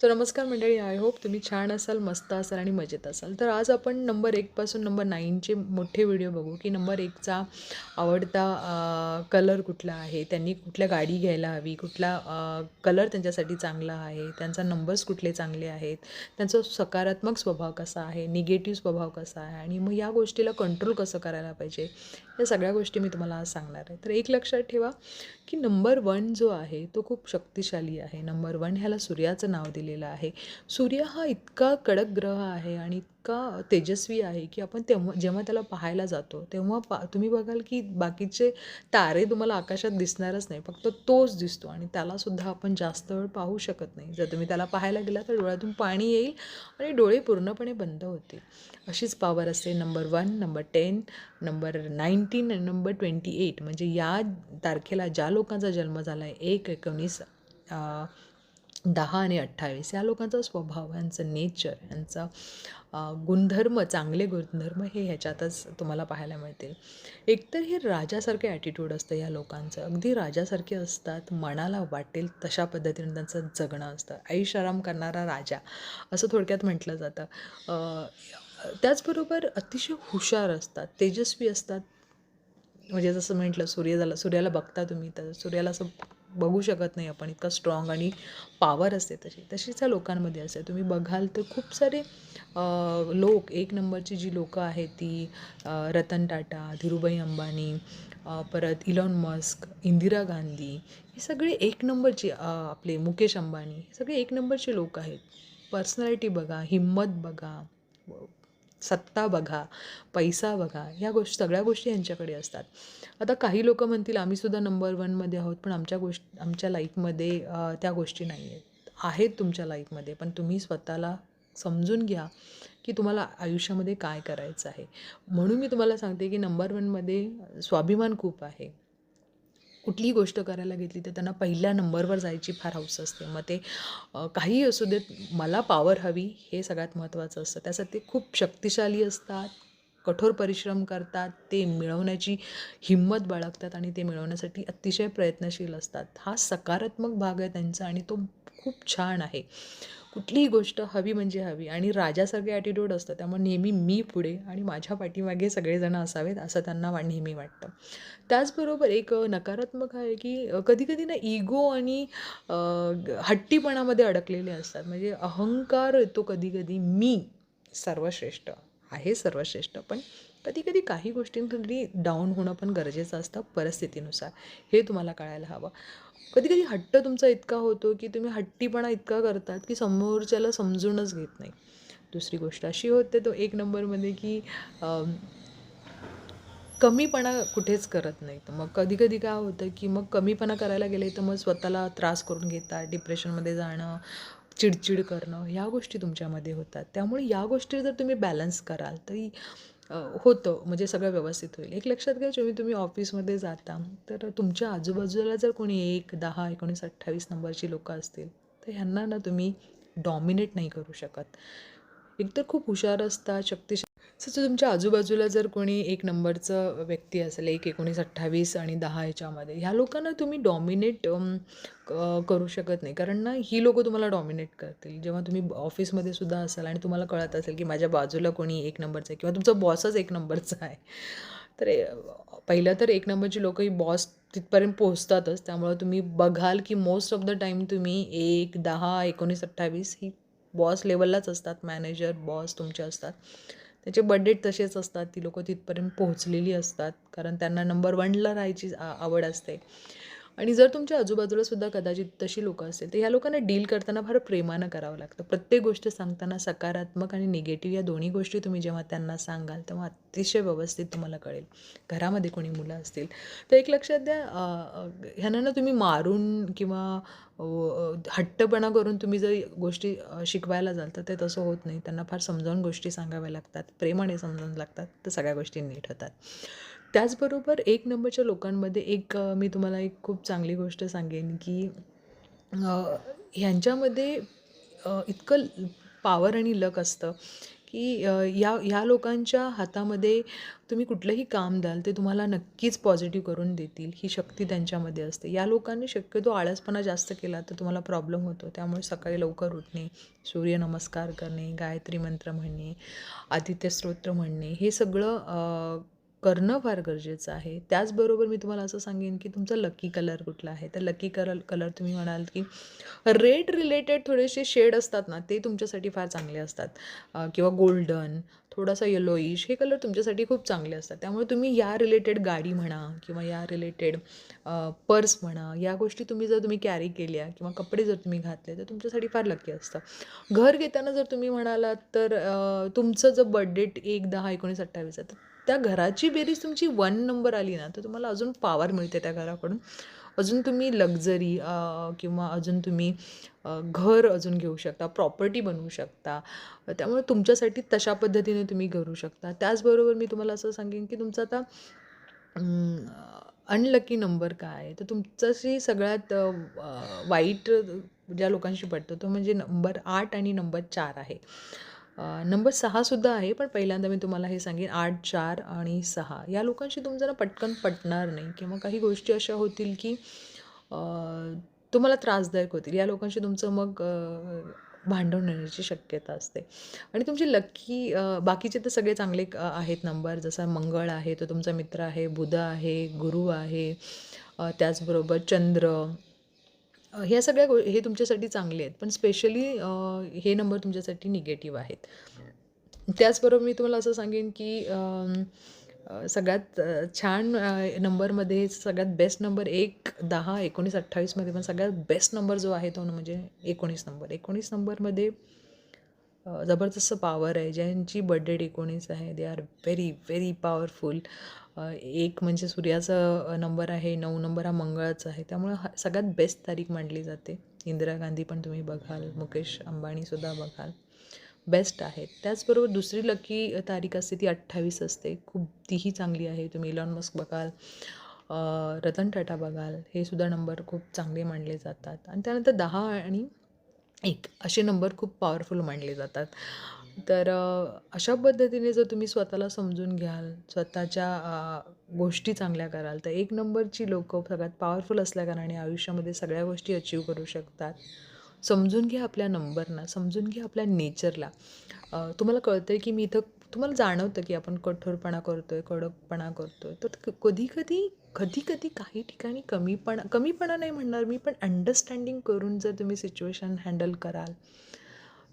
तर नमस्कार मंडळी आय होप तुम्ही छान असाल मस्त असाल आणि मजेत असाल. तर आज आपण नंबर एकपासून नंबर नाईनचे मोठे व्हिडिओ बघू की नंबर एकचा आवडता कलर कुठला आहे त्यांनी कुठल्या गाडी घ्यायला हवी कुठला कलर त्यांच्यासाठी चांगला आहे त्यांचा नंबर्स कुठले चांगले आहेत त्यांचा सकारात्मक स्वभाव कसा आहे निगेटिव्ह स्वभाव कसा आहे आणि मग या गोष्टीला कंट्रोल कसं करायला पाहिजे या सगळ्या गोष्टी मी तुम्हाला आज सांगणार आहे. तर एक लक्षात ठेवा की नंबर वन जो आहे तो खूप शक्तिशाली आहे. नंबर वन ह्याला सूर्याचं नाव दिलेलं आहे. सूर्य हा इतका कडक ग्रह आहे आणि इतका तेजस्वी आहे की आपण तेव्हा जेव्हा त्याला पाहायला जातो तेव्हा पा तुम्ही बघाल की बाकीचे तारे तुम्हाला आकाशात दिसणारच नाही फक्त तोच दिसतो आणि त्यालासुद्धा आपण जास्त वेळ पाहू शकत नाही. जर तुम्ही त्याला पाहायला गेला तर डोळ्यातून पाणी येईल आणि डोळे पूर्णपणे बंद होतील. अशीच पॉवर असते number one number ten number nineteen आणि नंबर ट्वेंटी एट म्हणजे या तारखेला ज्या लोकांचा जन्म झाला आहे एक एकोणीस दहा आणि अठ्ठावीस. या लोकांचा स्वभाव यांचं नेचर यांचा गुणधर्म चांगले गुणधर्म हे ह्याच्यातच तुम्हाला पाहायला मिळतील. एकतर हे राजासारखे ॲटिट्यूड असतं या लोकांचं. अगदी राजासारखे असतात मनाला वाटेल तशा पद्धतीने त्यांचं जगणं असतं. आईश आराम करणारा राजा असं थोडक्यात म्हटलं जातं. त्याचबरोबर अतिशय हुशार असतात तेजस्वी असतात. म्हणजे जसं म्हटलं सूर्य झाला सूर्याला बघता तुम्ही तर सूर्याला असं बघू शकत नाही आपण. इतका स्ट्रॉंग आणि पावर असते तशी. तशीच लोकांमध्ये असते. तुम्ही बघाल तर खूप सारे लोक एक नंबरची जी लोकं आहेत ती रतन टाटा धीरूभाई अंबानी परत इलॉन मस्क इंदिरा गांधी ही सगळी एक नंबरची आपले मुकेश अंबानी हे सगळे एक नंबरचे लोक आहेत. पर्सनॅलिटी बघा हिंमत बघा. सत्ता बघा पैसा बघा ह्या गोष्ट सगळ्या गोष्टी यांच्याकडे असतात. आता काही लोक म्हणतील आम्हीसुद्धा नंबर वनमध्ये आहोत पण आमच्या गोष्ट आमच्या लाईफमध्ये त्या गोष्टी नाही आहेत आहेत तुमच्या लाईफमध्ये पण तुम्ही स्वतःला समजून घ्या की तुम्हाला आयुष्यामध्ये काय करायचं आहे. म्हणून मी तुम्हाला सांगते की नंबर वनमध्ये स्वाभिमान खूप आहे. कुठलीही गोष्ट करायला घेतली तर त्यांना पहिल्या नंबरवर जायची फार हौस असते. मग ते काही असू देत मला पावर हवी हे सगळ्यात महत्त्वाचं असतं. त्यासाठी ते खूप शक्तिशाली असतात. कठोर परिश्रम करतात ते मिळवण्याची हिंमत बाळगतात आणि ते मिळवण्यासाठी अतिशय प्रयत्नशील असतात. हा सकारात्मक भाग आहे त्यांचा आणि तो खूप छान आहे. कुठलीही गोष्ट हवी म्हणजे हवी आणि राजासारखे ॲटिट्यूड असतं त्यामुळे नेहमी मी पुढे आणि माझ्या पाठीमागे सगळेजण असावेत असं त्यांना वा नेहमी वाटतं. त्याचबरोबर एक नकारात्मक आहे की कधीकधी ना इगो आणि हट्टीपणामध्ये अडकलेले असतात. म्हणजे अहंकार येतो कधीकधी मी सर्वश्रेष्ठ. आहे सर्वश्रेष्ठ. पण कधी कधी काही गोष्टींसाठी डाऊन होणं पण गरजेचं असतं परिस्थितीनुसार. हे तुम्हाला कळायला हवं. कधी कधी हट्ट तुमचा इतका होतो की तुम्ही हट्टीपणा इतका करतात की समोरच्याला समजूनच घेत नाही. दुसरी गोष्ट अशी होते तो एक नंबरमध्ये की कमीपणा कुठेच करत नाही. तर मग कधी कधी काय होतं की मग कमीपणा करायला गेले तर मग स्वतःला त्रास करून घेतात डिप्रेशनमध्ये जाणं चिडचिड करणं ह्या गोष्टी तुमच्यामध्ये होतात. त्यामुळे या गोष्टी जर तुम्ही बॅलन्स कराल तरी होतं म्हणजे सगळं व्यवस्थित होईल. एक लक्षात घ्या जेव्हा तुम्ही ऑफिसमध्ये जाता तर तुमच्या आजूबाजूला जर कोणी एक दहा एकोणीस अठ्ठावीस नंबरची लोकं असतील तर ह्यांना ना तुम्ही डॉमिनेट नाही करू शकत. एकतर खूप हुशार असतात शक्तिशाली सच तुमच्या आजूबाजूला जर कोणी एक नंबरचं व्यक्ती असेल एक एकोणीस अठ्ठावीस आणि दहा ह्याच्यामध्ये ह्या लोकांना तुम्ही डॉमिनेट um, करू शकत नाही. कारण ना ही लोकं तुम्हाला डॉमिनेट करतील. जेव्हा तुम्ही ऑफिसमध्ये सुद्धा असाल आणि तुम्हाला कळत असेल की माझ्या बाजूला कोणी एक नंबरचं आहे किंवा तुमचा बॉसच एक नंबरचा आहे. तर पहिलं तर एक नंबरची लोकं ही बॉस तिथपर्यंत पोहोचतातच. त्यामुळं तुम्ही बघाल की मोस्ट ऑफ द टाईम तुम्ही एक दहा एकोणीस अठ्ठावीस ही बॉस लेवललाच असतात. मॅनेजर बॉस तुमचे असतात. त्याचे बड्डेट तसेच असतात. ती लोकं तिथपर्यंत पोहोचलेली असतात. कारण त्यांना नंबर वनला राहायची आवड असते. आणि जर तुमच्या आजूबाजूला सुद्धा कदाचित तशी लोकं असतील तर ह्या लोकांना डील करताना फार प्रेमानं करावं लागतं. प्रत्येक गोष्ट सांगताना सकारात्मक आणि निगेटिव्ह या दोन्ही गोष्टी तुम्ही जेव्हा त्यांना सांगाल तेव्हा अतिशय व्यवस्थित तुम्हाला कळेल. घरामध्ये कोणी मुलं असतील तर एक लक्षात द्या ह्यांना ना तुम्ही मारून किंवा हट्टपणा करून तुम्ही जर गोष्टी शिकवायला जाल तर ते तसं होत नाही. त्यांना फार समजावून गोष्टी सांगाव्या लागतात प्रेमाने समजावून लागतात तर सगळ्या गोष्टी नीट होतात. त्याचबरोबर एक नंबरच्या लोकांमध्ये एक मी तुम्हाला एक खूप चांगली गोष्ट सांगेन की ह्यांच्यामध्ये इतकं पावर आणि लक असतं की या या ह्या लोकांच्या हातामध्ये तुम्ही कुठलंही काम द्याल ते तुम्हाला नक्कीच पॉझिटिव्ह करून देतील. ही शक्ती त्यांच्यामध्ये असते. या लोकांनी शक्यतो आळसपणा जास्त केला तर तुम्हाला प्रॉब्लेम होतो. त्यामुळे सकाळी लवकर उठणे सूर्यनमस्कार करणे गायत्री मंत्र म्हणणे आदित्य स्तोत्र म्हणणे हे सगळं करणं फार गरजेचं आहे. त्याचबरोबर मी तुम्हाला असं सांगेन की तुमचा लकी कलर कुठला आहे? तर लकी कलर कलर तुम्ही म्हणाल की रेड रिलेटेड थोडेसे शेड असतात ना ते तुमच्यासाठी फार चांगले असतात. किंवा गोल्डन थोडासा येलोईश हे कलर तुमच्यासाठी खूप चांगले असतात. त्यामुळे तुम्ही या रिलेटेड गाडी म्हणा किंवा या रिलेटेड पर्स म्हणा या गोष्टी तुम्ही जर तुम्ही कॅरी केल्या किंवा कपडे जर तुम्ही घातले तर तुमच्यासाठी फार लकी असतं. घर घेताना जर तुम्ही म्हणालात तर तुमचं जर बर्थडेट एक दहा एकोणीस अठ्ठावीस आहे तर त्या घराची बेरीज तुमची वन नंबर आली ना तर तुम्हाला अजून पॉवर मिळते त्या घराकडून. अजून तुम्ही लक्झरी किंवा अजून तुम्ही घर अजून घेऊ शकता प्रॉपर्टी बनवू शकता. त्यामुळे तुमच्यासाठी तशा पद्धतीने तुम्ही करू शकता. त्याचबरोबर मी तुम्हाला असं सांगेन की तुमचं आता अनलकी नंबर काय आहे? तर तुमचाशी सगळ्यात वाईट ज्या लोकांशी पडतो तो म्हणजे नंबर आठ आणि नंबर चार आहे. नंबर सहासुद्धा आहे पण पहिल्यांदा मी तुम्हाला हे सांगेन आठ चार आणि सहा. या लोकांशी तुम जरा पटकन पटणार नाही किंवा काही गोष्टी अशा होतील की तुम्हाला त्रासदायक होतील. या लोकांशी तुमचं मग अ, भांडण होण्याची शक्यता असते. आणि तुमची लक्की बाकीचे तर सगळे चांगले आहेत नंबर जसा मंगळ आहे तो तुमचा मित्र आहे बुध आहे गुरु आहे त्याचबरोबर चंद्र ह्या सगळ्या गो हे तुमच्यासाठी चांगले आहेत. पण स्पेशली हे नंबर तुमच्यासाठी निगेटिव्ह आहेत. त्याचबरोबर मी तुम्हाला असं सांगेन की सगळ्यात छान नंबरमध्ये सगळ्यात बेस्ट नंबर एक दहा एकोणीस अठ्ठावीसमध्ये पण सगळ्यात बेस्ट नंबर जो आहे तो म्हणजे एकोणीस नंबर एकोणीस नंबरमध्ये जबरदस्त पावर आहे. ज्यांची बड्डे एकोणीस आहे they are very very powerful एक म्हणजे सूर्याचा नंबर आहे नऊ नंबर हा मंगळाचा आहे. त्यामुळं हा सगळ्यात बेस्ट तारीख मानली जाते. इंदिरा गांधी पण तुम्ही बघाल मुकेश अंबानीसुद्धा बघाल. बेस्ट आहेत त्याचबरोबर दुसरी लकी तारीख असते ती अठ्ठावीस असते. खूप तीही चांगली आहे. तुम्ही इलॉन मस्क बघाल रतन टाटा बघाल. हे सुद्धा नंबर खूप चांगले मानले जातात. आणि त्यानंतर दहा आणि एक असे नंबर खूप पॉवरफुल मानले जातात. तर अशा पद्धतीने जर तुम्ही स्वतःला समजून घ्याल स्वतःच्या गोष्टी चांगल्या कराल तर एक नंबरची लोकं सगळ्यात पॉवरफुल असल्याकारणाने आयुष्यामध्ये सगळ्या गोष्टी अचीव करू शकतात. समजून घ्या आपल्या नंबरना समजून घ्या आपल्या नेचरला तुम्हाला कळतं आहे की मी इथं तुम्हाला जाणवतं की आपण कठोरपणा करतो आहे कडकपणा करतो आहे तर कधी कधी कधी कधी काही ठिकाणी कमीपणा कमीपणा नाही म्हणणार मी पण अंडरस्टँडिंग करून जर तुम्ही सिच्युएशन हँडल कराल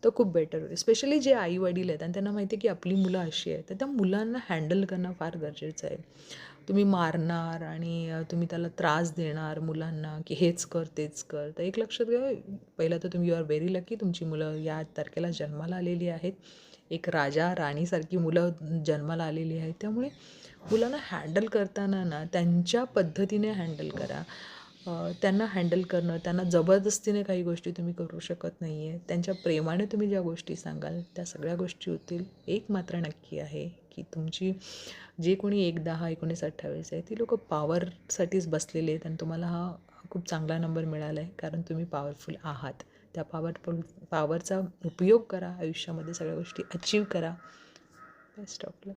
तर खूप बेटर होईल. स्पेशली जे आई वडील आहेत आणि त्यांना माहिती आहे की आपली मुलं अशी आहेत तर त्या मुलांना हँडल करणं फार गरजेचं आहे. तुम्ही मारणार आणि तुम्ही त्याला त्रास देणार मुलांना की हेच कर तेच कर तर एक लक्षात घ्या पहिलं तर तुम्ही यू आर व्हेरी लकी तुमची मुलं या तारखेला जन्माला आलेली आहेत. एक राजा राणीसारखी मुलं जन्माला आलेली आहेत. त्यामुळे मुलांना हँडल करताना ना त्यांच्या पद्धतीने हँडल करा. त्यांना हँडल करणं त्यांना जबरदस्तीने काही गोष्टी तुम्ही करू शकत नाही आहे त्यांच्या प्रेमाने तुम्ही ज्या गोष्टी सांगाल त्या सगळ्या गोष्टी होतील. एक मात्र नक्की आहे की तुमची जे कोणी एक दहा एकोणीस अठ्ठावीस आहे ती लोकं पॉवरसाठीच बसलेले आहेत आणि तुम्हाला हा खूप चांगला नंबर मिळाला आहे कारण तुम्ही पॉवरफुल आहात. त्या पावर पण पावरचा उपयोग करा आयुष्यामध्ये सगळ्या गोष्टी अचीव करा. Best of luck